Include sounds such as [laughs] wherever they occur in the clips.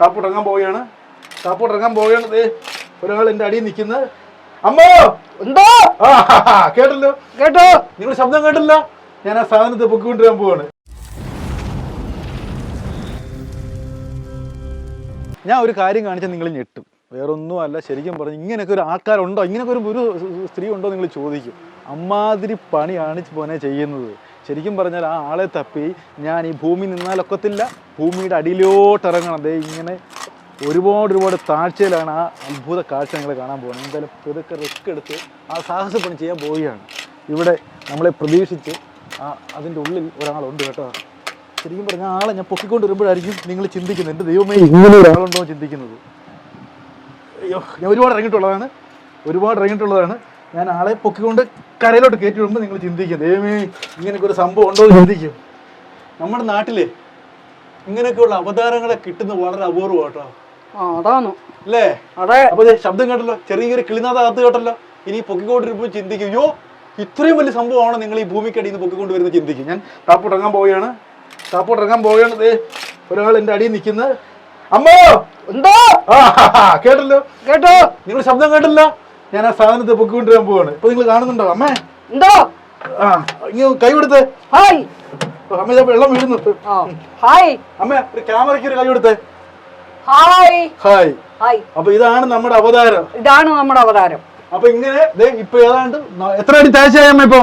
ഇറങ്ങാൻ പോവുകയാണ്. ഇറങ്ങാൻ പോവുകയാണ്. ഒരാൾ എന്റെ അടിയിൽ നിൽക്കുന്നത്. അമ്മോ! എന്തോ കേട്ടല്ലോ? കേട്ടോ. നിങ്ങൾ ശബ്ദം കേട്ടില്ല? ഞാൻ ആ സാധനത്തെ പൊക്കിക്കൊണ്ടുവരാൻ പോവാണ്. ഞാൻ ഒരു കാര്യം കാണിച്ചാൽ നിങ്ങൾ ഞെട്ടും. വേറൊന്നും അല്ല ശരിക്കും പറഞ്ഞു ഇങ്ങനെയൊക്കെ ഒരു ആൾക്കാരുണ്ടോ? ഇങ്ങനെയൊക്കെ ഒരു ഒരു സ്ത്രീ ഉണ്ടോ നിങ്ങൾ ചോദിക്കും. അമ്മാതിരി പണിയാണ് പോനെ ചെയ്യുന്നത്. ശരിക്കും പറഞ്ഞാൽ ആ ആളെ തപ്പി ഞാൻ ഈ ഭൂമി നിന്നാലൊക്കത്തില്ല ഭൂമിയുടെ അടിയിലോട്ട് ഇറങ്ങണം. ദേ ഇങ്ങനെ ഒരുപാട് ഒരുപാട് താഴ്ചയിലാണ് ആ അത്ഭുത കാഴ്ച നിങ്ങൾ കാണാൻ പോകുന്നത്. എന്തായാലും ഇതൊക്കെ റിസ്ക് എടുത്ത് ആ സാഹസപ്പണി പണി ചെയ്യാൻ പോവുകയാണ്. ഇവിടെ നമ്മളെ പ്രതീക്ഷിച്ച് ആ അതിന്റെ ഉള്ളിൽ ഒരാളുണ്ട് കേട്ടോ. ശരിക്കും പറഞ്ഞാൽ ആളെ ഞാൻ പൊക്കിക്കൊണ്ട് വരുമ്പോഴായിരിക്കും നിങ്ങൾ ചിന്തിക്കുന്നത്. എന്റെ ദൈവമേ ഇങ്ങനെ ഒരാളുണ്ടോ ചിന്തിക്കുന്നത്. അയ്യോ ഞാൻ ഒരുപാട് ഇറങ്ങിയിട്ടുള്ളതാണ്. ഒരുപാട് ഇറങ്ങിയിട്ടുള്ളതാണ്. ഞാൻ ആളെ പൊക്കിക്കൊണ്ട് കരയിലോട്ട് കയറ്റി വിടുമ്പോൾ നിങ്ങൾ ചിന്തിക്കും ദൈവമേ ഇങ്ങനെയൊക്കെ ഒരു സംഭവം ഉണ്ടോ എന്ന് ചിന്തിക്കും. നമ്മുടെ നാട്ടിലെ ഇങ്ങനെയൊക്കെയുള്ള അവതാരങ്ങളെ കിട്ടുന്നത് വളരെ അപൂർവം കേട്ടോ. അല്ലേ? അതെ. അപ്പൊ ശബ്ദം കേട്ടല്ലോ ചെറിയൊരു കിളിനാഥ അകത്ത് കേട്ടല്ലോ ഇനി പൊക്കിക്കൊണ്ടിരിക്കുമ്പോൾ ചിന്തിക്കും അയ്യോ ഇത്രയും വലിയ സംഭവമാണ് നിങ്ങൾ ഈ ഭൂമിക്കടിയിൽ നിന്ന് പൊക്കിക്കൊണ്ട് വരുന്നത് ചിന്തിക്കും. ഞാൻ താപ്പോട്ടിറങ്ങാൻ പോവുകയാണ്. താപ്പോട്ടിറങ്ങാൻ പോവുകയാണ്. ദേ ഒരാൾ എന്റെ അടിയിൽ നിൽക്കുന്നത് അമ്മോ! എന്തോ? കേട്ടല്ലോ? കേട്ടോ. നിങ്ങൾ ശബ്ദം കേട്ടില്ല? ഞാൻ ആ സാധനത്തെ പൊക്കിക്കൊണ്ടുവരാൻ പോവാണ്. ഇപ്പൊ നിങ്ങൾ കാണുന്നുണ്ടോ? അമ്മേ? എന്തോ? ആ ഇങ്ങനെ കൈ കൊടുത്തേ. ഹായ്. അമ്മ ഇതാ വെള്ളം വീഴുന്നു. ഹായ്. അമ്മ ഒരു ക്യാമറയ്ക്ക് ഒരു കൈ കൊടുത്തേ. ഹായ്. ഹായ്. ഹായ്. അപ്പൊ ഇതാണ് നമ്മുടെ അവതാരം. ഇതാണ് നമ്മുടെ അവതാരം. അപ്പൊ ഇങ്ങനെ ഇപ്പൊ ഏതാണ്ട് എത്ര അടി താഴ്ചയായി അമ്മ ഇപ്പൊ?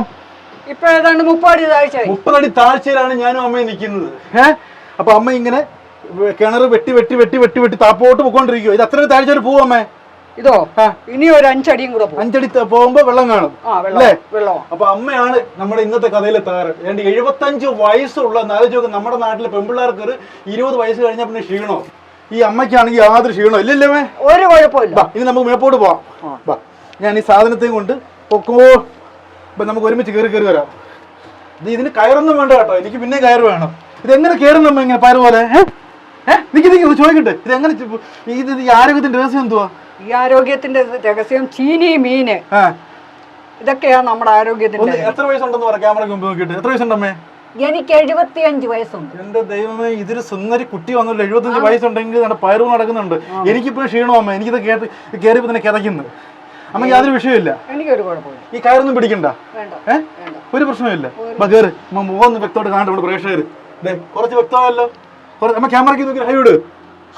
ഇപ്പൊ ഏതാണ്ട് മുപ്പത് ഇതാഴ്ചയായി മുപ്പതടി താഴ്ചയിലാണ് ഞാനും അമ്മയും നിൽക്കുന്നത്. ഏഹ് അപ്പൊ അമ്മ ഇങ്ങനെ കിണർ വെട്ടി വെട്ടി വെട്ടി വെട്ടി വെട്ടി താപ്പോട്ട് പോയിക്കൊണ്ടിരിക്കുവോ ഇത് അത്ര താഴ്ച ഒരു പോവും അമ്മേ. ഇതോ. ഇനി ഒരു അഞ്ചടിയും കൂടെ അഞ്ചടി പോകുമ്പോ വെള്ളം കാണും. അല്ലേ? വെള്ളം. അപ്പൊ അമ്മയാണ് നമ്മുടെ ഇന്നത്തെ കഥയിലെ താരം. ഏതാണ്ട് എഴുപത്തഞ്ച് വയസ്സുള്ള ആലോചിച്ച് നമ്മുടെ നാട്ടിലെ പെൺപിള്ളേർക്ക് ഒരു ഇരുപത് വയസ്സ് കഴിഞ്ഞാൽ പിന്നെ ക്ഷീണോ? ഈ അമ്മയ്ക്കാണെങ്കിൽ യാതൊരു ക്ഷീണോ ഇല്ലല്ലേ അമ്മേ ഒരു കുഴപ്പമില്ല ഇനി നമുക്ക് മേപ്പോട്ട് പോവാം. ബാ ഞാൻ ഈ സാധനത്തെയും കൊണ്ട് പൊക്കോ. നമുക്ക് ഒരുമിച്ച് കയറി കയറി വരാം. ഇത് ഇതിന് കയറൊന്നും വേണ്ട കേട്ടോ. എനിക്ക് പിന്നെ കയറ് വേണം. ഇത് എങ്ങനെ കയറുന്ന നമ്മ ഇങ്ങനെ പയർ പോലെ? ഏഹ് നിക്ക് നിക്ക് ചോദിക്കട്ടെ. ഇത് എങ്ങനെ ഇത് ഈ ആരോഗ്യത്തിന്റെ രഹസ്യം എന്തുവാ? ഈ ആരോഗ്യത്തിന്റെ രഹസ്യം ചീനി മീന് ഇതൊക്കെയാണ് നമ്മുടെ ആരോഗ്യത്തിന്റെ. എത്ര വയസ്സുണ്ടെന്ന് പറ ക്യാമറ മുമ്പ് നോക്കിയിട്ട്. എത്ര വയസ്സുണ്ടമ്മേ? എനിക്ക് എഴുപത്തിയഞ്ച് വയസ്സുണ്ട്. എന്റെ ദൈവമേ ഇതൊരു സുന്ദരി കുട്ടി വന്നല്ലോ എഴുപത്തിയഞ്ച് വയസ്സുണ്ടെങ്കിൽ പയറും നടക്കുന്നുണ്ട്. എനിക്കിപ്പോ ക്ഷീണോ അമ്മ എനിക്കിത് കേട്ട് കയറിയപ്പോ തന്നെ കിതയ്ക്കുന്നു. അമ്മ യാതൊരു വിഷയമില്ല എനിക്കൊരു കുഴപ്പമില്ല. ഈ കയറൊന്നും പിടിക്കണ്ട. വേണ്ട ഏ? ഒരു പ്രശ്നമില്ല ബാ കേറ്. അമ്മ മുഖം ഒന്ന് വ്യക്തമായിട്ട് കാണട്ടെ നമ്മുടെ പ്രേക്ഷകർ കുറച്ച് വ്യക്തമായല്ലോ. കുറച്ച് അമ്മ ക്യാമറയ്ക്ക് നോക്കി ഹൈ വിട്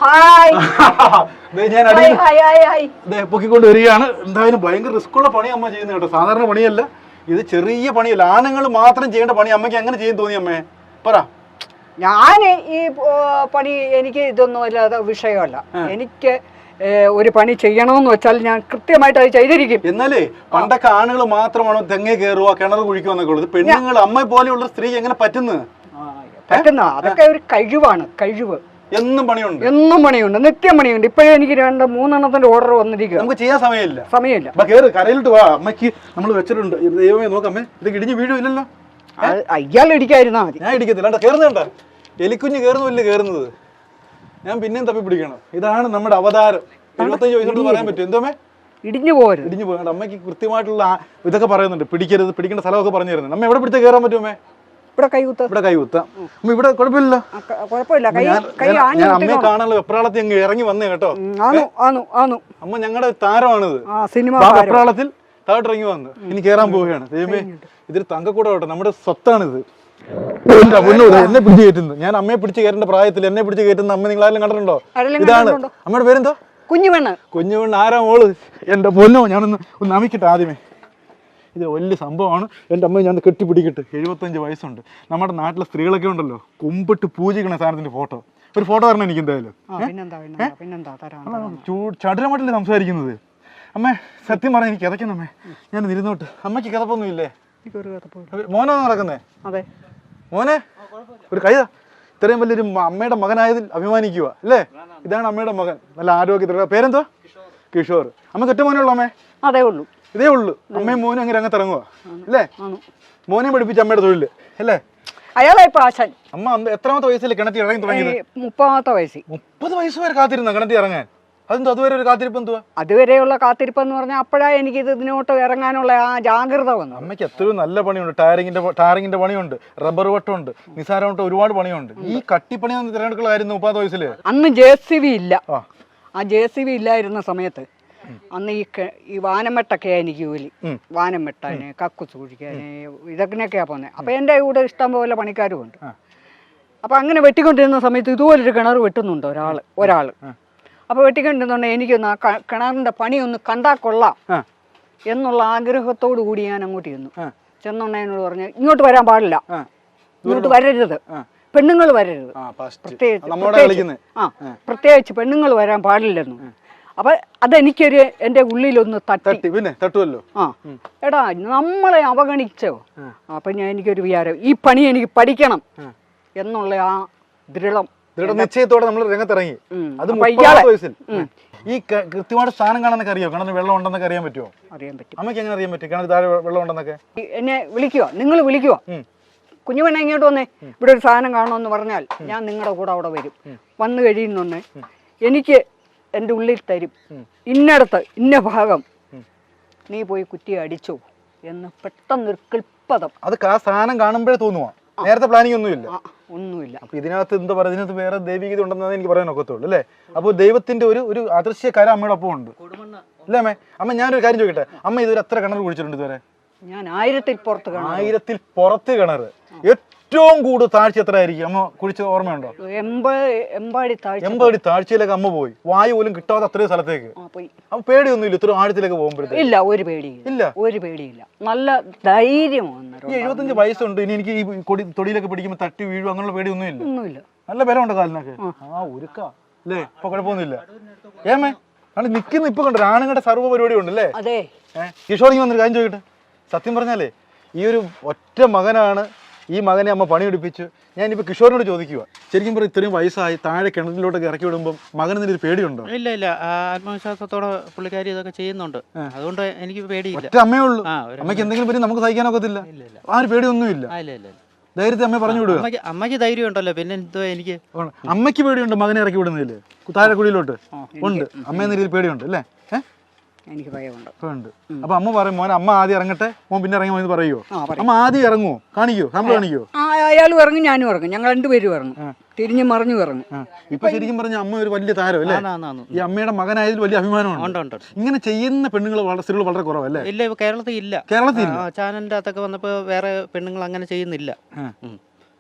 ഹായ്. [laughs] ഞാൻ അടിയിൽ പൊക്കിക്കൊണ്ട് വരികയാണ്. എന്തായാലും ഭയങ്കര റിസ്ക് ഉള്ള പണി അമ്മ ചെയ്യുന്നത് കേട്ടോ. സാധാരണ പണിയല്ല. ഇത് ചെറിയ പണിയല്ല. ആണുങ്ങൾ മാത്രം ചെയ്യേണ്ട പണി അമ്മയ്ക്ക് എങ്ങനെ ചെയ്യാൻ തോന്നി അമ്മേ. പറ. ഞാൻ ഈ പണി എനിക്ക് ഇതൊന്നും അല്ലാതെ വിഷയമല്ല. എനിക്ക് ഒരു പണി ചെയ്യണമെന്ന് വെച്ചാൽ ഞാൻ കൃത്യമായിട്ട് അത് ചെയ്തിരിക്കും. എന്നാലേ പണ്ടൊക്കെ ആണുങ്ങൾ മാത്രമാണ് തെങ്ങേ കയറുക കിണർ കുഴിക്കുക എന്നൊക്കെ ഉള്ളത്. പെണ്ണുങ്ങൾ അമ്മ പോലെയുള്ള സ്ത്രീ എങ്ങനെ പറ്റുന്നത്? പറ്റുന്ന. അതൊക്കെ ഒരു കഴിവാണ്. കഴിവ്. എന്നും പണിയുണ്ട്. എന്നും പണിയുണ്ട്. നിത്യം പണിയുണ്ട്. ഇപ്പോഴും എനിക്ക് രണ്ട് മൂന്നെണ്ണത്തിന്റെ ഓർഡർ വന്നിരിക്കുക നമുക്ക് ചെയ്യാൻ സമയമില്ല. സമയമില്ല. കരയിലോട്ട് വാ. അമ്മയ്ക്ക് നമ്മൾ വെച്ചിട്ടുണ്ട്. ദൈവമേ നോക്കമ്മേ ഇത് ഇടിഞ്ഞ് വീഴുമില്ലല്ലോ അയ്യാൾ ഇടിക്കായിരുന്നു മതി. ഞാൻ ഇടിക്കത്തില്ല. കേറുന്നുണ്ട കയറുന്നുണ്ട എലിക്കുഞ്ഞ് കയറുന്നില്ല കേറുന്നത്? ഞാൻ പിന്നെയും തപ്പി പിടിക്കണം. ഇതാണ് നമ്മുടെ അവതാരം. എഴുപത്തഞ്ച് വയസ്സോട് പറയാൻ പറ്റും എന്തോമേ ഇടിഞ്ഞു പോകരുത്. ഇടിഞ്ഞു പോകണ്ട അമ്മയ്ക്ക് കൃത്യമായിട്ടുള്ള ഇതൊക്കെ പറയുന്നുണ്ട്. പിടിക്കരുത് പിടിക്കേണ്ട സ്ഥലമൊക്കെ പറഞ്ഞു തരുന്നുണ്ട് അമ്മ എവിടെ പിടിച്ചാൽ കയറാൻ പറ്റുമേ ഇവിടെ കൈ കുത്ത. ഇവിടെ കൈ കുത്താം. അമ്മ ഇവിടെ കുഴപ്പമില്ലല്ലോ. കുഴപ്പമില്ല. കൈ കൈ ആഞ്ഞു ഞാൻ അമ്മയെ. കാണാനുള്ള വെപ്രാളത്തിൽ അങ്ങ് ഇറങ്ങി വന്നേ കേട്ടോ. ആന്നു ആന്നു ആന്നു. അമ്മ ഞങ്ങളുടെ താരമാണിത്. ആ സിനിമ. വെപ്രാളത്തിൽ താഴോട്ട് ഇറങ്ങി വന്നു. ഇനി കയറാൻ പോവുകയാണ്. ദൈവമേ ഇതൊരു തങ്കക്കൂട കേട്ടോ നമ്മുടെ സ്വത്താണിത്. എന്നെ പിടിച്ച് കയറ്റുന്നു. ഞാൻ അമ്മയെ പിടിച്ച് കയറേണ്ട പ്രായത്തിൽ എന്നെ പിടിച്ച് കയറ്റുന്ന അമ്മ നിങ്ങൾ ആരെങ്കിലും കണ്ടിട്ടുണ്ടോ? ഇതാണ്? അമ്മയുടെ പേരെന്തോ കുഞ്ഞുപെണ്ണ് കുഞ്ഞുപെണ്ണ് ആരാ മോൾ? എന്റെ പൊന്നോ ഞാനൊന്ന് ഒന്ന് നമിക്കട്ടെ ആദ്യമേ. ഇത് വലിയ സംഭവമാണ്. എന്റെ അമ്മയെ ഞാൻ കെട്ടിപ്പിടിക്കട്ടെ. എഴുപത്തഞ്ച് വയസ്സുണ്ട്. നമ്മുടെ നാട്ടിലെ സ്ത്രീകളൊക്കെ ഉണ്ടല്ലോ കുമ്പിട്ട് പൂജിക്കണ സാധനത്തിന്റെ ഫോട്ടോ. ഒരു ഫോട്ടോ തരണം എനിക്ക് എന്തായാലും. ചടുരമായിട്ടല്ലേ സംസാരിക്കുന്നത്? അമ്മേ സത്യം പറഞ്ഞ എനിക്ക് കിതയ്ക്കണം അമ്മേ. ഞാൻ ഇരുന്നോട്ട്. അമ്മയ്ക്ക് കിതപ്പൊന്നും ഇല്ലേ? മോനാണ് നടക്കുന്നേ? അതെ. മോനെ ഒരു കൈതാ. ഇത്രയും വലിയൊരു അമ്മയുടെ മകനായതിൽ അഭിമാനിക്കുക അല്ലേ? ഇതാണ് അമ്മയുടെ മകൻ. നല്ല ആരോഗ്യത്തിലുള്ള പേരെന്തോ കിഷോർ. അമ്മ ഒറ്റ മോനുള്ളൂ ഉള്ളൂ അമ്മേ? അതേ ഉള്ളൂ. ഇതേ ഉള്ളൂ. അമ്മയും മോനും അങ്ങനെ രംഗത്ത് ഇറങ്ങുക അല്ലേ? മോനെ പഠിപ്പിച്ച അമ്മയുടെ തൊഴിൽ. അല്ലേ? അയാളെ പാശൻ അമ്മ എത്രാമത്തെ വയസ്സിൽ കിണറ്റി ഇറങ്ങി തുടങ്ങിയത്? മുപ്പതാമത്തെ വയസ്സിൽ. മുപ്പത് വയസ്സ് വരെ കാത്തിരുന്ന കിണറ്റി ഇറങ്ങാൻ? അതെന്തോ അതുവരെ ഒരു കാത്തിരിപ്പ് എന്തുവാ? അതുവരെയുള്ള കാത്തിരിപ്പ് എന്ന് പറഞ്ഞാൽ അപ്പോഴാ എനിക്ക് ഇത് ഇതിനോട്ട് ഇറങ്ങാനുള്ള ആ ജാഗ്രത വന്നു അമ്മയ്ക്ക് എത്രയോ നല്ല പണിയുണ്ട്. ടയറിങ്ങിന്റെ ടയറിങ്ങിന്റെ പണിയുണ്ട്. റബ്ബർ വട്ടമുണ്ട് നിസാരമായിട്ട് ഒരുപാട് പണിയുണ്ട്. ഈ കട്ടിപ്പണി തിരഞ്ഞെടുക്കലായിരുന്നു മുപ്പത് വയസ്സിൽ? അന്ന് ജെ സി ബി ഇല്ല. ആ. ആ ജെ സി ബി ഇല്ലായിരുന്ന സമയത്ത് അന്ന് ഈ ഈ വാനം വെട്ടൊക്കെയാ എനിക്ക് ജോലി. വാനമ്മട്ടാന് വാനം വെട്ടാന് കക്കുസ് കുഴിക്കാന് ഇതൊക്കെയൊക്കെയാ പോകുന്നത് അപ്പൊ എന്റെ കൂടെ ഇഷ്ടം പോലെ പണിക്കാരും ഉണ്ട്. അപ്പൊ അപ്പം അങ്ങനെ വെട്ടിക്കൊണ്ടിരുന്ന സമയത്ത് ഇതുപോലൊരു കിണർ വെട്ടുന്നുണ്ട് ഒരാൾ ഒരാൾ അപ്പൊ അപ്പോൾ വെട്ടിക്കൊണ്ടിരുന്നുണ്ട് എനിക്കൊന്ന് ആ കിണറിന്റെ കിണറിന്റെ പണി ഒന്ന് കണ്ടാ കൊള്ളാം. എന്നുള്ള ആഗ്രഹത്തോടു കൂടി ഞാൻ അങ്ങോട്ട് ചെന്നു. ആ. ചെന്നുണ്ടെ പറഞ്ഞു ഇങ്ങോട്ട് വരാൻ പാടില്ല. ഇങ്ങോട്ട് വരരുത്. പെണ്ണുങ്ങൾ വരരുത്. പ്രത്യേകിച്ച് ആ പ്രത്യേകിച്ച് പെണ്ണുങ്ങൾ വരാൻ പാടില്ലെന്നു. അപ്പൊ അതെനിക്കൊരു എന്റെ ഉള്ളിലൊന്ന് തട്ടി. പിന്നെ തട്ടുമല്ലോ ആ. എടാ നമ്മളെ അവഗണിച്ചോ. അപ്പൊ ഞാൻ എനിക്കൊരു വിചാരം ഈ പണി എനിക്ക് പഠിക്കണം എന്നുള്ള ആ ദൃഢം. ദൃഢനിശ്ചയത്തോടെ നമ്മൾ രംഗത്തിറങ്ങി. അത് വയസ്സിൽ. ഈ കൃത്യമായിട്ട് സ്ഥാനം കാണാനൊക്കെ അറിയോ? കിണറിന് വെള്ളം ഉണ്ടെന്നൊക്കെ അറിയാൻ പറ്റുമോ അറിയാൻ പറ്റും. അമ്മയ്ക്ക് എങ്ങനെ അറിയാൻ പറ്റും? കിണറ് താഴെ വെള്ളം ഉണ്ടെന്നൊക്കെ? എന്നെ വിളിക്കുക നിങ്ങൾ വിളിക്കുക ഉം. കുഞ്ഞുമണ്ണ ഇങ്ങോട്ട് വന്നേ. ഇവിടെ ഒരു സാധനം കാണുമെന്ന് പറഞ്ഞാൽ ഞാൻ നിങ്ങളുടെ കൂടെ അവിടെ വരും. വന്നു കഴിയുന്നുണ്ട് എനിക്ക് എന്റെ ഉള്ളിൽ തരും. ഇന്നടത്ത് ഇന്ന ഭാഗം. നീ പോയി കുറ്റി അടിച്ചു എന്ന് പെട്ടെന്നൊരു ക്ലിപ്പതം അത് ആ സാധനം കാണുമ്പോഴേ തോന്നുവാ. നേരത്തെ പ്ലാനിങ് ഒന്നുമില്ല. ഒന്നുമില്ല. അപ്പൊ ഇതിനകത്ത് എന്താ പറയുക ഇതിനകത്ത് വേറെ ദൈവികത ഉണ്ടെന്നാണ് എനിക്ക് പറയാൻ ഒക്കത്തുള്ളൂ അല്ലേ? അപ്പോൾ ദൈവത്തിന്റെ ഒരു ഒരു അദൃശ്യ കര അമ്മയുടെ ഒപ്പം ഉണ്ട്. അല്ലേ അമ്മേ? അമ്മ ഞാനൊരു കാര്യം ചോദിക്കട്ടെ? അമ്മ ഇതുവരെ എത്ര കിണർ കുഴിച്ചിട്ടുണ്ട് ഇതുവരെ? ഞാൻ ആയിരത്തിൽ പുറത്ത് ആയിരത്തിൽ പുറത്ത് കിണർ ഏറ്റവും കൂടുതൽ താഴ്ച എത്രയായിരിക്കും? അമ്മ കുഴിച്ച ഓർമ്മയുണ്ടോ? എൺപടി താഴ്ചയിലേക്ക് അമ്മ പോയി. വായു പോലും കിട്ടാത്ത അത്രയും സ്ഥലത്തേക്ക്. അപ്പൊ പേടിയൊന്നുമില്ല ഇത്ര ആഴത്തിലേക്ക് പോകുമ്പോഴത്തേക്ക്? ഇല്ല ഒരു പേടിയില്ല. ഇല്ല? ഒരു പേടിയില്ല. നല്ല ധൈര്യം ഈ അന്നേരം എഴുപത്തഞ്ച് വയസ്സുണ്ട് ഇനി എനിക്ക് ഈ കൊടി തൊടിയിലൊക്കെ പിടിക്കുമ്പോൾ തട്ടി വീഴും അങ്ങനെയുള്ള പേടിയൊന്നും ഇല്ല ഒന്നുമില്ല. നല്ല ബലമുണ്ട് കാലിനൊക്കെ. ആ. ഒരുക്ക അല്ലേ? ഇപ്പൊ കുഴപ്പമൊന്നുമില്ല. ഏമേ ആണ് നിൽക്കുന്ന ഇപ്പൊ കണ്ടു ആണുങ്ങളുടെ സർവ പരിപാടി ഉണ്ട് അല്ലേ അതെ കിഷോർ ഇങ്ങനെ വന്നൊരു കാര്യം ചോദിക്കട്ടെ? സത്യം പറഞ്ഞാലേ ഈ ഒരു ഒറ്റ മകനാണ് ഈ മകനെ അമ്മ പണിയെടുപ്പിച്ചു ഞാനിപ്പോൾ കിഷോറിനോട് ചോദിക്കുക ശരിക്കും പറയും ഇത്രയും വയസ്സായി താഴെ കിണറ്റിലോട്ടൊക്കെ ഇറക്കി വിടുമ്പോൾ മകന് ഇതിൽ പേടിയുണ്ടോ? ഇല്ല ഇല്ല. ആത്മവിശ്വാസത്തോടെ പുള്ളിക്കാരി ഇതൊക്കെ ചെയ്യുന്നുണ്ട്. അതുകൊണ്ട് എനിക്ക് പേടിയില്ല. ഒറ്റ അമ്മയേ ഉള്ളൂ. അമ്മയ്ക്ക് എന്തെങ്കിലും പറ്റി നമുക്ക് സഹിക്കാനൊക്കത്തില്ല ആ ഒരു പേടിയൊന്നുമില്ല. ധൈര്യത്തെ അമ്മ പറഞ്ഞു വിടുക. അമ്മയ്ക്ക് ധൈര്യം ഉണ്ടല്ലോ. പിന്നെ എന്തോ എനിക്ക് അമ്മയ്ക്ക് പേടിയുണ്ട് മകനെ ഇറക്കി വിടുന്നില്ലേ താഴെ കുഴിയിലോട്ട്? ഉണ്ട്. അമ്മയെന്ന രീതിയിൽ പേടിയുണ്ട് അല്ലേ? ഏഹ് എനിക്ക് ഭയമുണ്ട്. ഉണ്ട് അപ്പൊ അമ്മ പറയും മോനെ അമ്മ ആദ്യം ഇറങ്ങട്ടെ മോൻ പിന്നെ ഇറങ്ങി എന്ന് പറയുമോ അമ്മ ആദ്യം ഇറങ്ങുമോ കാണിക്കോ നമ്മൾ കാണിക്കോ? അയാളും ഇറങ്ങും ഞാനും ഇറങ്ങും. ഞങ്ങൾ രണ്ടുപേരും ഇറങ്ങും. തിരിഞ്ഞു മറിഞ്ഞു ഇറങ്ങും. ഇപ്പൊ ശരിക്കും പറഞ്ഞ അമ്മ ഒരു വലിയ താരം അല്ലേ? ആന്നാന്ന് ഈ അമ്മയുടെ മകനായതിൽ വലിയ അഭിമാനമാണ് ഉണ്ട് ഉണ്ട് ഇങ്ങനെ ചെയ്യുന്ന പെണ്ണുങ്ങൾ വളരെ സ്ത്രീകൾ വളരെ കുറവല്ലേ? ഇല്ല ഇപ്പൊ കേരളത്തിൽ ഇല്ല. കേരളത്തിൽ ആ, ചാനലിന്റെ അകത്തൊക്കെ വന്നപ്പോ വേറെ പെണ്ണുങ്ങൾ അങ്ങനെ ചെയ്യുന്നില്ല.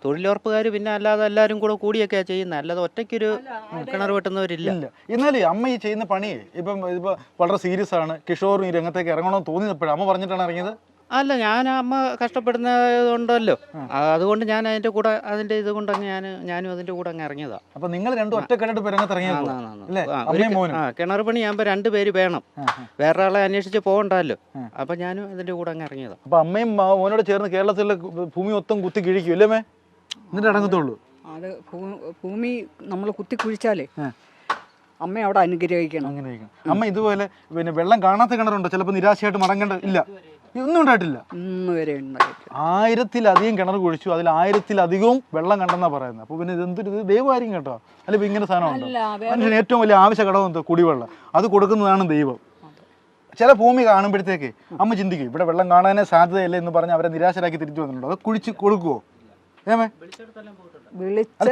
തൊഴിലുറപ്പുകാർ പിന്നെ അല്ലാതെ എല്ലാവരും കൂടെ കൂടിയൊക്കെ ചെയ്യുന്നത്. അല്ലാതെ ഒറ്റയ്ക്കൊരു കിണർ വെട്ടുന്നവരില്ല. ഇല്ല. എന്നാലേ അമ്മ ഈ ചെയ്യുന്ന പണി ഇപ്പം ഇപ്പൊ വളരെ സീരിയസ് ആണ്. കിഷോർ ഈ രംഗത്തേക്ക് ഇറങ്ങണമെന്ന് തോന്നിയപ്പോഴും. അമ്മ പറഞ്ഞിട്ടാണ് ഇറങ്ങിയത്? അല്ല ഞാൻ അമ്മ കഷ്ടപ്പെടുന്നതുണ്ടല്ലോ. ആ, അതുകൊണ്ട് ഞാൻ അതിന്റെ കൂടെ അതിന്റെ ഇത് കൊണ്ട് അങ്ങ് ഞാൻ ഞാനും അതിന്റെ കൂടെ അങ്ങ് ഇറങ്ങിയതാ. അപ്പൊ നിങ്ങൾ രണ്ടും ഒറ്റക്കെട്ടായിട്ട് കിണർ പണി ഞാൻ അല്ലേ? ആ, ഒരു അമ്മയും കി- മോനും. ആ കിണർ പണിയാകുമ്പോൾ രണ്ട് പേര് വേണം. വേറെ ആളെ അന്വേഷിച്ച് പോകണ്ടല്ലോ. അപ്പൊ ഞാനും അതിന്റെ കൂടെ അങ്ങ് ഇറങ്ങിയതാ. അപ്പൊ അമ്മയും മോനോട് ചേർന്ന് കേരളത്തിലെ ഭൂമി മൊത്തം കുത്തി കിഴിക്കും. അല്ലേ മേ എന്നിട്ട് അടങ്ങത്തുള്ളൂ. അത് ഭൂമി നമ്മൾ കുത്തി കുഴിച്ചാലേ അമ്മ അവിടെ അനുഗ്രഹിക്കണം. അങ്ങനെ അമ്മ ഇതുപോലെ പിന്നെ വെള്ളം കാണാത്ത കിണറുണ്ടോ? ചിലപ്പോൾ നിരാശയായിട്ട് മടങ്ങേണ്ട ഇല്ല. ഒന്നും ഉണ്ടായിട്ടില്ല. വരെ ആയിരത്തിലധികം കിണർ കുഴിച്ചു. അതിൽ ആയിരത്തിലധികവും വെള്ളം കണ്ടെന്നാ പറയുന്നത്. അപ്പൊ പിന്നെ ഇതെന്തൊരു ഇത് ദൈവമായിരിക്കും കേട്ടോ? അല്ല ഇപ്പൊ ഇങ്ങനെ സാധനമുണ്ടോ മനുഷ്യന് ഏറ്റവും വലിയ ആവശ്യ ഘടകം എന്തോ? കുടിവെള്ളം. അത് കൊടുക്കുന്നതാണ് ദൈവം. ചില ഭൂമി കാണുമ്പോഴത്തേക്ക് അമ്മ ചിന്തിക്കും ഇവിടെ വെള്ളം കാണാനേ സാധ്യതയില്ല എന്ന് പറഞ്ഞ് അവരെ നിരാശരാക്കി തിരിച്ചു വന്നിട്ടുണ്ടോ? അത് കുഴിച്ച് കൊടുക്കുവോ?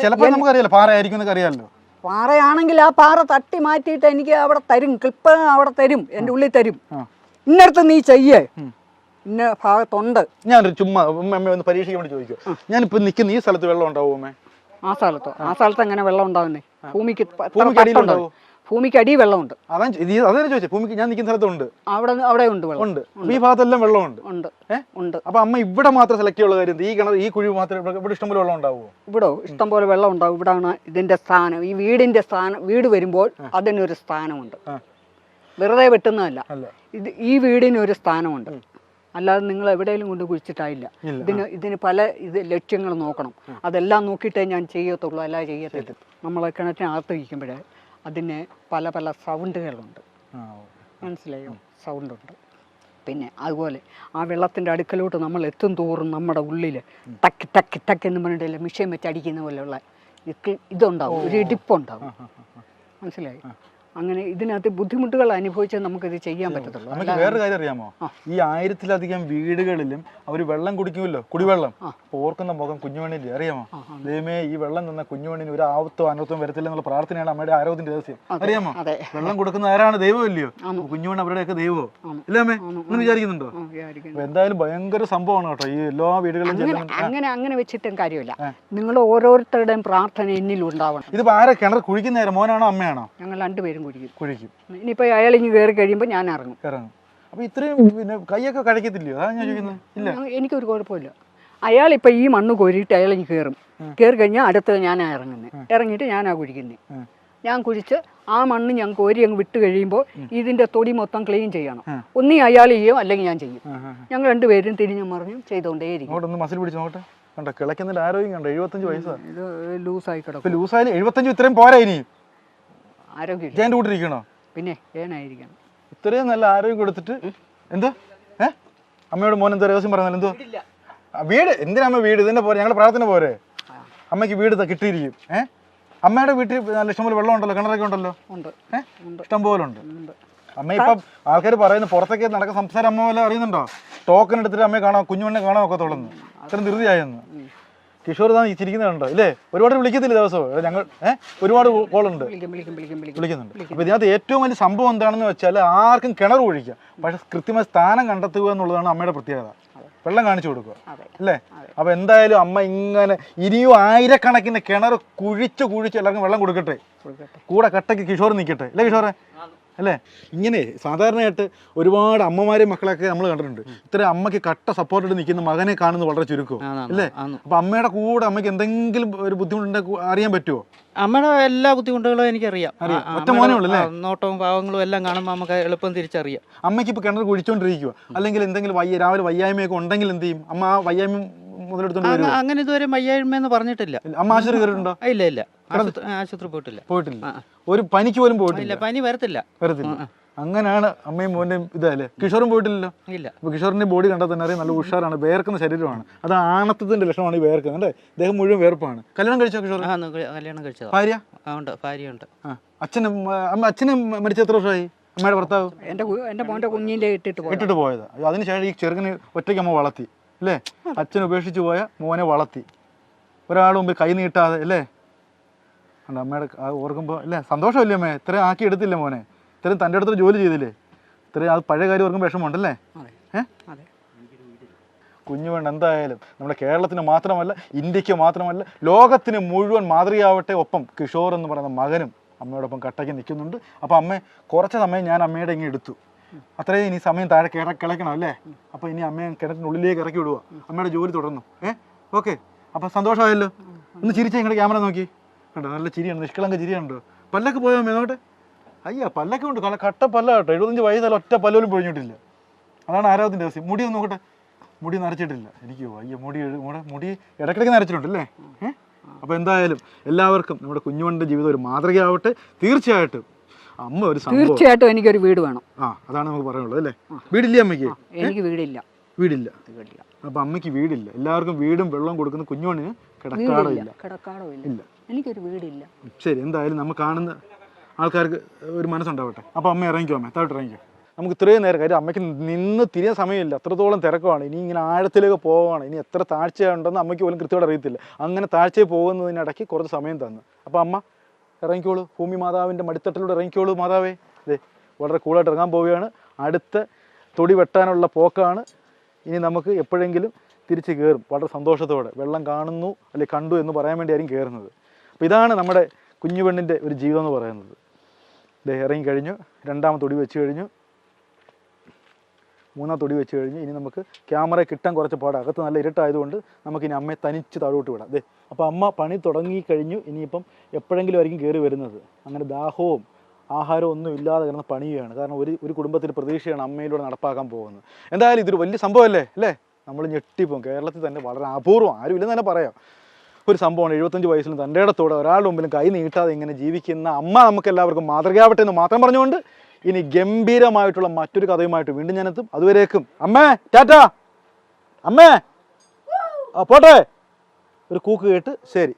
ചിലപ്പോൾ നമുക്കറിയാലോ പാറയായിരിക്കും എന്നൊക്കെ അറിയാമല്ലോ. പാറയാണെങ്കിൽ ആ പാറ തട്ടി മാറ്റിയിട്ട് എനിക്ക് അവിടെ തരും ക്ലിപ്പ് അവിടെ തരും എന്റെ ഉള്ളിൽ തരും. ഇന്നടത്ത് നീ ചെയ്യേ. ഇന്ന ഭാഗത്തുണ്ട്. ഞാനൊരു ചുമ്മാ അമ്മ ഒന്ന് പരീക്ഷിക്കാൻ വേണ്ടി ചോദിക്കും. ഞാനിപ്പോൾ നിൽക്കുന്ന ഈ സ്ഥലത്ത് വെള്ളം ഉണ്ടാവുമോ ആ സ്ഥലത്തോ? ആ സ്ഥലത്ത് അങ്ങനെ വെള്ളം ഉണ്ടാവുന്നേ? ഭൂമിക്ക് ഭൂമിക്ക് അടിയിൽ തട്ടുണ്ടാവും? ഭൂമിക്ക് അടി വെള്ളമുണ്ട്. അതാണ് ചോദിച്ചത് ഭൂമിക്ക് ഞാൻ നിൽക്കുന്ന സ്ഥലത്തുണ്ട്. അവിടെ അവിടെ ഉണ്ട് ഉണ്ട്. ഈ ഭാഗത്തെല്ലാം വെള്ളമുണ്ട്. ഉണ്ട്. ഉണ്ട്. അപ്പൊ അമ്മ ഇവിടെ മാത്രം സെലക്ട് ചെയ്യുള്ള കാര്യം ഈ കിണർ ഈ കുഴി മാത്രം ഇവിടെ- ഇഷ്ടംപോലെ വെള്ളം ഉണ്ടാവുമോ? ഇവിടെ? ഇഷ്ടംപോലെ വെള്ളം ഉണ്ടാവും. ഇവിടാണ് ഇതിന്റെ സ്ഥാനം. ഈ വീടിന്റെ സ്ഥാനം വീട് വരുമ്പോൾ അതിനൊരു സ്ഥാനമുണ്ട്. വെറുതെ വെട്ടുന്നതല്ല. ഇത് ഈ വീടിന് ഒരു സ്ഥാനമുണ്ട്. അല്ലാതെ നിങ്ങൾ എവിടെയെങ്കിലും കൊണ്ട് കുഴിച്ചിട്ടായില്ല. ഇതിന് ഇതിന് പല ഇത് ലക്ഷ്യങ്ങൾ നോക്കണം. അതെല്ലാം നോക്കിയിട്ടേ ഞാൻ ചെയ്യത്തുള്ളൂ. അല്ലാതെ ചെയ്യത്തില്ല. നമ്മളെ കിണറ്റിനകത്ത് ഇരിക്കുമ്പോഴേ അതിന് പല പല സൗണ്ടുകളുണ്ട്. മനസ്സിലായോ? സൗണ്ടുണ്ട്. പിന്നെ അതുപോലെ ആ വെള്ളത്തിന്റെ അടുക്കലോട്ട് നമ്മൾ എത്തും തോറും നമ്മുടെ ഉള്ളിൽ ടക്ക് ടക്ക് ടക്ക് എന്ന് പറഞ്ഞിട്ടില്ല മിഷ്യൻ വെച്ച് അടിക്കുന്ന പോലെയുള്ള ഇത് ഇതുണ്ടാവും. ഒരു ഇടിപ്പുണ്ടാവും. മനസ്സിലായി? അങ്ങനെ ഇതിനകത്ത് ബുദ്ധിമുട്ടുകൾ അനുഭവിച്ചാൽ നമുക്കിത് ചെയ്യാൻ പറ്റത്തുള്ളൂ. നമുക്ക് വേറൊരു കാര്യം അറിയാമോ? ഈ ആയിരത്തിലധികം വീടുകളിലും അവർ വെള്ളം കുടിക്കുമല്ലോ? കുടിവെള്ളം. അപ്പൊ ഓർക്കുന്ന മുഖം കുഞ്ഞുമണിന്റെ അറിയാമോ? ദൈവമേ ഈ വെള്ളം നിന്ന കുഞ്ഞുമണിന് ഒരു ആവത്തോ അനർത്ഥവും വരത്തില്ല എന്നുള്ള പ്രാർത്ഥനയാണ് അമ്മയുടെ ആരോഗ്യത്തിന്റെ രഹസ്യം. അറിയാമോ? വെള്ളം കൊടുക്കുന്ന ആരാണ്? ദൈവം ഇല്ലയോ? കുഞ്ഞുമണി അവരുടെയൊക്കെ ദൈവമോ? ഇല്ലേ എന്ന് വിചാരിക്കുന്നുണ്ടോ? എന്തായാലും ഭയങ്കര സംഭവമാണ് കേട്ടോ ഈ എല്ലാ വീടുകളിലും അങ്ങനെ അങ്ങനെ അങ്ങനെ വെച്ചിട്ടും കാര്യമില്ല. നിങ്ങൾ ഓരോരുത്തരുടെയും പ്രാർത്ഥന എന്നിൽ ഉണ്ടാവണം ഇതിപ്പോ ആരാ കിണർ കുഴിക്കുന്ന നേരം മോനാണോ അമ്മയാണോ? ഞങ്ങൾ രണ്ടുപേരും കുടിക്കും കുഴിക്കും ഇനിയിപ്പോൾ അയാൾ ഇങ്ങ് കയറി കഴിയുമ്പോൾ ഞാൻ ഇറങ്ങും. ഇറങ്ങും. അപ്പൊ ഇത്രയും പിന്നെ കൈയൊക്കെ കഴിക്കത്തില്ലയോ അതാണ് ഞാൻ ചോദിക്കുന്നത് ഇല്ല. എനിക്കൊരു കുഴപ്പമില്ല. അയാൾ ഇപ്പം ഈ മണ്ണ് കോരിയിട്ട് അയാൾ ഇനി കയറും കയറി കഴിഞ്ഞാൽ അടുത്തത് ഞാൻ ഇറങ്ങുന്നത് ഇറങ്ങിയിട്ട് ഞാനാ കുഴിക്കുന്നത് ഉം. ഞാൻ കുഴിച്ച് ആ മണ്ണ് ഞാൻ കോരി അങ്ങ് വിട്ട് കഴിയുമ്പോൾ ഇതിന്റെ തൊടി മൊത്തം ക്ലീൻ ചെയ്യണം. ഒന്നീ അയാൾ ചെയ്യും അല്ലെങ്കിൽ ഞാൻ ചെയ്യും. ആ, ആ. ഞങ്ങൾ രണ്ടുപേരും തിരിഞ്ഞും മറിഞ്ഞും ചെയ്തുകൊണ്ടേയിരിക്കും മസിൽ പിടിച്ച് നോക്കട്ടെ. കണ്ടോ കിളയ്ക്കുന്നതിന്റെ ആരോഗ്യം കണ്ടോ? എഴുപത്തഞ്ച് വയസ്സാണ് ഇത് ലൂസായി കിടക്കും. ലൂസായാലും എഴുപത്തഞ്ച് ഇത്രയും പോരാ ഇനി ജയന്റെ കൂട്ടിരിക്കണോ പിന്നെ ഏനായിരിക്കണം ഇത്രയും നല്ല ആരോഗ്യം കൊടുത്തിട്ട് എന്ത്? ഏ? അമ്മയോട് മോൻ എന്താ രഹസ്യം പറഞ്ഞാൽ എന്തോ വീട്? എന്തിനാ അമ്മ വീട്? ഇതിന്റെ പോരെ ഞങ്ങളുടെ പ്രാർത്ഥന പോരെ. അമ്മയ്ക്ക് വീട് കിട്ടിയിരിക്കും. ഏ? അമ്മയുടെ വീട്ടിൽ നല്ല ഇഷ്ടംപോലെ വെള്ളം ഉണ്ടല്ലോ കിണറൊക്കെ ഉണ്ടല്ലോ? ഉണ്ട്. ഉണ്ട്. ഇഷ്ടം പോലെ ഉണ്ട്. ഉണ്ട്. അമ്മ ഇപ്പം ആൾക്കാർ പറയുന്നു പുറത്തൊക്കെ നടക്കുന്ന സംസാരം അമ്മ വല്ല അറിയുന്നുണ്ടോ? ടോക്കൺ എടുത്തിട്ട് അമ്മയെ കാണാം കുഞ്ഞുമണ്ണെ കാണാൻ ഒക്കത്തുള്ളൂ അത്ര ധൃതിയായെന്ന്. കിഷോർ താൻ ചിരിക്കുന്നത് കണ്ടോ ഇല്ലേ? ഒരുപാട് വിളിക്കത്തില്ല ദിവസവും? ഞങ്ങൾ ഏഹ് ഒരുപാട് കോളുണ്ട്. വിളിക്കും വിളിക്കും വിളിക്കും വിളിക്കും. വിളിക്കുന്നുണ്ട്. അപ്പൊ ഇതിനകത്ത് ഏറ്റവും വലിയ സംഭവം എന്താണെന്ന് വെച്ചാൽ ആർക്കും കിണർ ഒഴിക്കുക പക്ഷെ കൃത്യമായ സ്ഥാനം കണ്ടെത്തുക എന്നുള്ളതാണ് അമ്മയുടെ പ്രത്യേകത. വെള്ളം കാണിച്ചു കൊടുക്കുക. അല്ലേ? അപ്പൊ എന്തായാലും അമ്മ ഇങ്ങനെ ഇനിയും ആയിരക്കണക്കിന് കിണർ കുഴിച്ച് കുഴിച്ച് എല്ലാവർക്കും വെള്ളം കൊടുക്കട്ടെ. കൊടുക്കട്ടെ. കൂടെ കട്ടയ്ക്ക് കിഷോർ നിൽക്കട്ടെ. അല്ലേ കിഷോറെ? അല്ലേ? ഇങ്ങനെ സാധാരണയായിട്ട് ഒരുപാട് അമ്മമാരെയും മക്കളൊക്കെ നമ്മൾ കണ്ടിട്ടുണ്ട്. ഇത്ര അമ്മയ്ക്ക് കട്ട സപ്പോർട്ടിട്ട് നിൽക്കുന്ന മകനെ കാണുന്നത് വളരെ ചുരുക്കം. അല്ലേ? അപ്പൊ അമ്മയുടെ കൂടെ അമ്മയ്ക്ക് എന്തെങ്കിലും ഒരു ബുദ്ധിമുട്ടുണ്ടെങ്കിൽ അറിയാൻ പറ്റുമോ അമ്മയുടെ എല്ലാ ബുദ്ധിമുട്ടുകളും എനിക്കറിയാം. ഒറ്റ മോനേ നോട്ടവും പാവങ്ങളും എല്ലാം കാണുമ്പോൾ നമുക്ക് എളുപ്പം തിരിച്ചറിയാം. അമ്മയ്ക്ക് ഇപ്പൊ കിണർ കുഴിച്ചോണ്ടിരിക്കുക അല്ലെങ്കിൽ എന്തെങ്കിലും വയ്യ രാവിലെ വയ്യായ്മയൊക്കെ ഉണ്ടെങ്കിൽ എന്ത് ചെയ്യും? അമ്മ ആ വയ്യായ്മ മുതലെടുത്തോണ്ട് അങ്ങനെ ഇതുവരെ മയ്യായ്മയെന്ന് പറഞ്ഞിട്ടില്ല. അമ്മ ആശുപത്രി കയറിയിട്ടുണ്ടോ ഇല്ല ഇല്ല. ആശുപത്രി പോയിട്ടില്ല. പോയിട്ടില്ല. ഒരു പനിക്ക് പോലും ഇല്ല പോയിട്ടില്ല പനി വരത്തില്ല. വരത്തില്ല. അങ്ങനെയാണ് അമ്മയും മോന്റെയും ഇതല്ലേ? കിഷോറും പോയിട്ടില്ലല്ലോ? ഇല്ല. അപ്പോൾ കിഷോറിന്റെ ബോഡി കണ്ടാൽ തന്നെ അറിയാം നല്ല ഉഷാറാണ് വേർക്കുന്ന ശരീരമാണ്. അത് ആണത്തത്തിന്റെ ലക്ഷണമാണ് ഈ വേർക്കുന്നത് അല്ലേ ദേഹം മുഴുവൻ വേർപ്പാണ്. കല്യാണം കഴിച്ചോ കിഷോർ കല്യാണം കഴിച്ചോ ഭാര്യ? ഉണ്ട് ഭാര്യ ഉണ്ട്. അച്ഛനും അമ്മ അച്ഛനും മരിച്ച എത്ര വർഷമായി? അമ്മയുടെ ഭർത്താവ്? എന്റെ എന്റെ മോന്റെ കുഞ്ഞിന്റെ ഇട്ടിട്ട് ഇട്ടിട്ട് പോയത്. അതിനുശേഷം ഈ ചെറുകിന് ഒറ്റയ്ക്ക് അമ്മ വളർത്തി. അല്ലേ? അച്ഛൻ ഉപേക്ഷിച്ച് പോയ മോനെ വളർത്തി. ഒരാൾ മുമ്പ് കൈ നീട്ടാതെ അല്ലേ? അല്ല അമ്മയുടെ ഓർക്കുമ്പോൾ അല്ലേ? സന്തോഷമല്ലേ അമ്മേ? ഇത്രയും ആക്കി എടുത്തില്ലേ മോനെ? ഇത്രയും തന്റെ അടുത്ത് ജോലി ചെയ്തില്ലേ? ഇത്രയും അത് പഴയ കാര്യം ഓർക്കുമ്പോൾ വിഷമമുണ്ടല്ലേ? ഏഹ് കുഞ്ഞു വേണ്ട എന്തായാലും നമ്മുടെ കേരളത്തിന് മാത്രമല്ല ഇന്ത്യയ്ക്ക് മാത്രമല്ല ലോകത്തിന് മുഴുവൻ മാതൃകയാവട്ടെ ഒപ്പം കിഷോർ എന്ന് പറയുന്ന മകനും അമ്മയോടൊപ്പം കട്ടയ്ക്ക് നിൽക്കുന്നുണ്ട്. അപ്പോൾ അമ്മ കുറച്ച് സമയം ഞാൻ അമ്മയുടെ ഇങ്ങനെ എടുത്തു. അത്രയും ഇനി സമയം താഴെ കിട കിളക്കണം അല്ലേ? അപ്പോൾ ഇനി അമ്മയെ കിണറ്റിനുള്ളിലേക്ക് ഇറക്കി വിടുക അമ്മയുടെ ജോലി തുടർന്നു. ഏ? ഓക്കെ. അപ്പോൾ സന്തോഷമായല്ലോ? ഒന്ന് ചിരിച്ചേ നിങ്ങളുടെ ക്യാമറ നോക്കി. കണ്ടോ? നല്ല ചിരിയാണ് നിഷ്കളങ്ക ചിരിയുണ്ടോ പല്ലൊക്കെ പോയോ അമ്മ നോട്ടെ അയ്യ പല്ലൊക്കെ ഉണ്ട്. കല കട്ട പല്ല കേട്ടോ. എഴുപത്തഞ്ച് വയസ്സാലും ഒറ്റ പല്ലോലും പൊഴിഞ്ഞിട്ടില്ല. അതാണ് ആരോഗ്യത്തിന്റെ രഹസ്യം മുടി ഒന്ന് നോക്കട്ടെ. മുടി നരച്ചിട്ടില്ല. എനിക്ക് അയ്യ മുടി മുടി ഇടയ്ക്കിടയ്ക്ക് നരച്ചിട്ടുണ്ടല്ലേ? ഏഹ് അപ്പോൾ എന്തായാലും എല്ലാവർക്കും നമ്മുടെ കുഞ്ഞുവന്റെ ജീവിതം ഒരു മാതൃകയാവട്ടെ. തീർച്ചയായിട്ടും അമ്മ ഒരു തീർച്ചയായിട്ടും എനിക്കൊരു വീട് വേണം. ആ അതാണ് നമുക്ക് പറയാനുള്ളത് അല്ലേ? വീടില്ലേ അമ്മയ്ക്ക്? എനിക്ക് വീടില്ല. വീടില്ല. അപ്പൊ അമ്മയ്ക്ക് വീടില്ല. എല്ലാവർക്കും വീടും വെള്ളവും കൊടുക്കുന്ന കുഞ്ഞോണിന് കിടക്കാടോ ഇല്ല. ഇല്ല. എനിക്കൊരു വീടില്ല. ശരി എന്തായാലും നമ്മൾ കാണുന്ന ആൾക്കാർക്ക് ഒരു മനസ്സുണ്ടാവട്ടെ. അപ്പോൾ അമ്മ ഇറങ്ങിക്കോ അമ്മ. താഴോട്ട് ഇറങ്ങിക്കോ. നമുക്ക് ഇത്രയും നേരം കാര്യം അമ്മയ്ക്ക് നിന്ന് തിരിയാൻ സമയമില്ല. അത്രത്തോളം തിരക്കുവാണ്. ഇനി ഇങ്ങനെ ആഴത്തിലേക്ക് പോവാണ്. ഇനി എത്ര താഴ്ചയുണ്ടെന്ന് അമ്മയ്ക്ക് പോലും കൃത്യമായിട്ട് അറിയത്തില്ല. അങ്ങനെ താഴ്ചയിൽ പോകുന്നതിനിടയ്ക്ക് കുറച്ച് സമയം തന്നു. അപ്പോൾ അമ്മ ഇറങ്ങിക്കോളൂ. ഭൂമി മാതാവിന്റെ മടിത്തട്ടിലൂടെ ഇറങ്ങിക്കോളൂ മാതാവേ. അതെ വളരെ കൂളായിട്ട് ഇറങ്ങാൻ പോവുകയാണ്. അടുത്ത തൊടി വെട്ടാനുള്ള പോക്കാണ്. ഇനി നമുക്ക് എപ്പോഴെങ്കിലും തിരിച്ച് കയറും വളരെ സന്തോഷത്തോടെ. വെള്ളം കാണുന്നു അല്ലെങ്കിൽ കണ്ടു എന്ന് പറയാൻ വേണ്ടിയായിരിക്കും കയറുന്നത്. അപ്പോൾ ഇതാണ് നമ്മുടെ കുഞ്ഞു പെണ്ണിന്റെ ഒരു ജീവിതം എന്ന് പറയുന്നത്. ദേ ഇറങ്ങി കഴിഞ്ഞു രണ്ടാമത്തെ തൊടി വെച്ച് കഴിഞ്ഞു. മൂന്നാം തൊടി വെച്ച് കഴിഞ്ഞ്. ഇനി നമുക്ക് ക്യാമറ കിട്ടാൻ കുറച്ച് പാടാം. അകത്ത് നല്ല ഇരുട്ടായതുകൊണ്ട് നമുക്കിനി അമ്മയെ തനിച്ച് താഴോട്ട് വിടാം. അതെ അപ്പോൾ അമ്മ പണി തുടങ്ങി കഴിഞ്ഞു. ഇനിയിപ്പം എപ്പോഴെങ്കിലും ആയിരിക്കും കയറി വരുന്നത്. അങ്ങനെ ദാഹവും ആഹാരവും ഒന്നും ഇല്ലാതെ കിടന്ന് പണിയുകയാണ്. കാരണം ഒരു ഒരു കുടുംബത്തിന് പ്രതീക്ഷയാണ് അമ്മയിലൂടെ നടപ്പാക്കാൻ പോകുന്നത്. എന്തായാലും ഇതൊരു വലിയ സംഭവമല്ലേ? അല്ലേ? നമ്മൾ ഞെട്ടിപ്പോകും. കേരളത്തിൽ തന്നെ വളരെ അപൂർവം ആരും ഇല്ലെന്ന് തന്നെ പറയാം. ഒരു സംഭവമാണ് എഴുപത്തഞ്ച് വയസ്സിലും തന്റെ ഇടത്തോടെ ഒരാളുടെ മുമ്പിലും കൈ നീട്ടാതെ ഇങ്ങനെ ജീവിക്കുന്ന അമ്മ നമുക്ക് എല്ലാവർക്കും മാതൃകയാവട്ടെ എന്ന് മാത്രം പറഞ്ഞുകൊണ്ട് ഇനി ഗംഭീരമായിട്ടുള്ള മറ്റൊരു കഥയുമായിട്ട് വീണ്ടും ഞാനെത്തും. അതുവരേക്കും. അമ്മേ ടാറ്റ. അമ്മേ. ആ പോട്ടെ. ഒരു കൂക്ക് കേട്ട് ശരി.